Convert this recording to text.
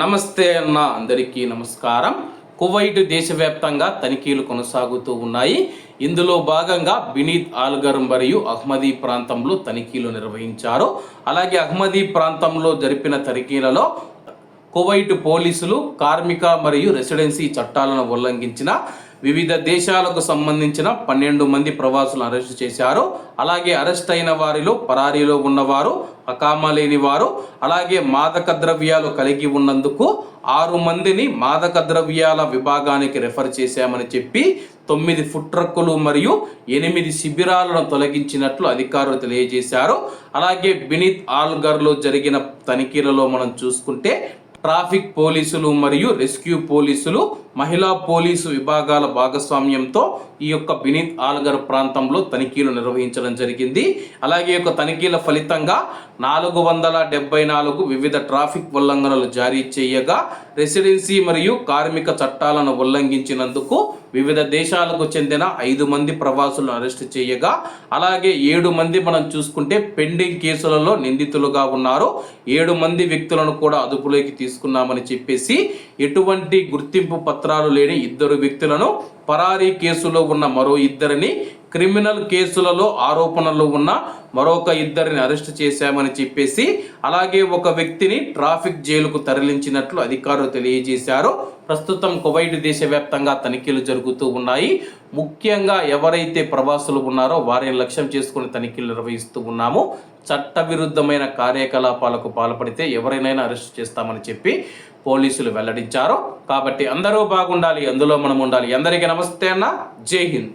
నమస్తే అన్న అందరికీ నమస్కారం. కువైట్ దేశవ్యాప్తంగా తనిఖీలు కొనసాగుతూ ఉన్నాయి. ఇందులో భాగంగా బినీత్ ఆల్గర్ మరియు అహ్మదీ ప్రాంతంలో తనిఖీలు నిర్వహించారు. అలాగే అహ్మదీ ప్రాంతంలో జరిపిన తనిఖీలలో కువైట్ పోలీసులు కార్మిక మరియు రెసిడెన్సీ చట్టాలను ఉల్లంఘించిన వివిధ దేశాలకు సంబంధించిన పన్నెండు మంది ప్రవాసులు అరెస్టు చేశారు. అలాగే అరెస్ట్ అయిన వారిలో పరారీలో ఉన్నవారు అకామా లేని వారు అలాగే మాదక ద్రవ్యాలు కలిగి ఉన్నందుకు ఆరు మందిని మాదక ద్రవ్యాల విభాగానికి రెఫర్ చేశామని చెప్పి తొమ్మిది ఫుడ్ ట్రక్కులు మరియు ఎనిమిది శిబిరాలను తొలగించినట్లు అధికారులు తెలియజేశారు. అలాగే బినీత్ ఆల్గర్లో జరిగిన తనిఖీలలో మనం చూసుకుంటే ట్రాఫిక్ పోలీసులు మరియు రెస్క్యూ పోలీసులు మహిళా పోలీసు విభాగాల భాగస్వామ్యంతో ఈ యొక్క బినీత్ ఆల్గర్ ప్రాంతంలో తనిఖీలు నిర్వహించడం జరిగింది. అలాగే యొక్క తనిఖీల ఫలితంగా నాలుగు వందల డెబ్బై నాలుగు వివిధ ట్రాఫిక్ ఉల్లంఘనలు జారీ చేయగా రెసిడెన్సీ మరియు కార్మిక చట్టాలను ఉల్లంఘించినందుకు వివిధ దేశాలకు చెందిన ఐదు మంది ప్రవాసులను అరెస్టు చేయగా అలాగే ఏడు మంది మనం చూసుకుంటే పెండింగ్ కేసులలో నిందితులుగా ఉన్నారు. ఏడు మంది వ్యక్తులను కూడా అదుపులోకి తీసుకున్నామని చెప్పేసి ఎటువంటి గుర్తింపు పత్రాలు లేని ఇద్దరు వ్యక్తులను పరారీ కేసులో ఉన్న మరో ఇద్దరిని క్రిమినల్ కేసులలో ఆరోపణలు ఉన్న మరొక ఇద్దరిని అరెస్ట్ చేశామని చెప్పేసి అలాగే ఒక వ్యక్తిని ట్రాఫిక్ జైలుకు తరలించినట్లు అధికారులు తెలియజేశారు. ప్రస్తుతం కువైట్ దేశవ్యాప్తంగా తనిఖీలు జరుగుతూ ఉన్నాయి. ముఖ్యంగా ఎవరైతే ప్రవాసులు ఉన్నారో వారిని లక్ష్యం చేసుకుని తనిఖీలు నిర్వహిస్తూ ఉన్నాము. చట్టవిరుద్ధమైన కార్యకలాపాలకు పాల్పడితే ఎవరైనా అరెస్ట్ చేస్తామని చెప్పి పోలీసులు వెల్లడించారు. కాబట్టి అందరూ బాగుండాలి. అందులో మనం ఉండాలి. అందరికీ నమస్తే అన్న. జై హింద్.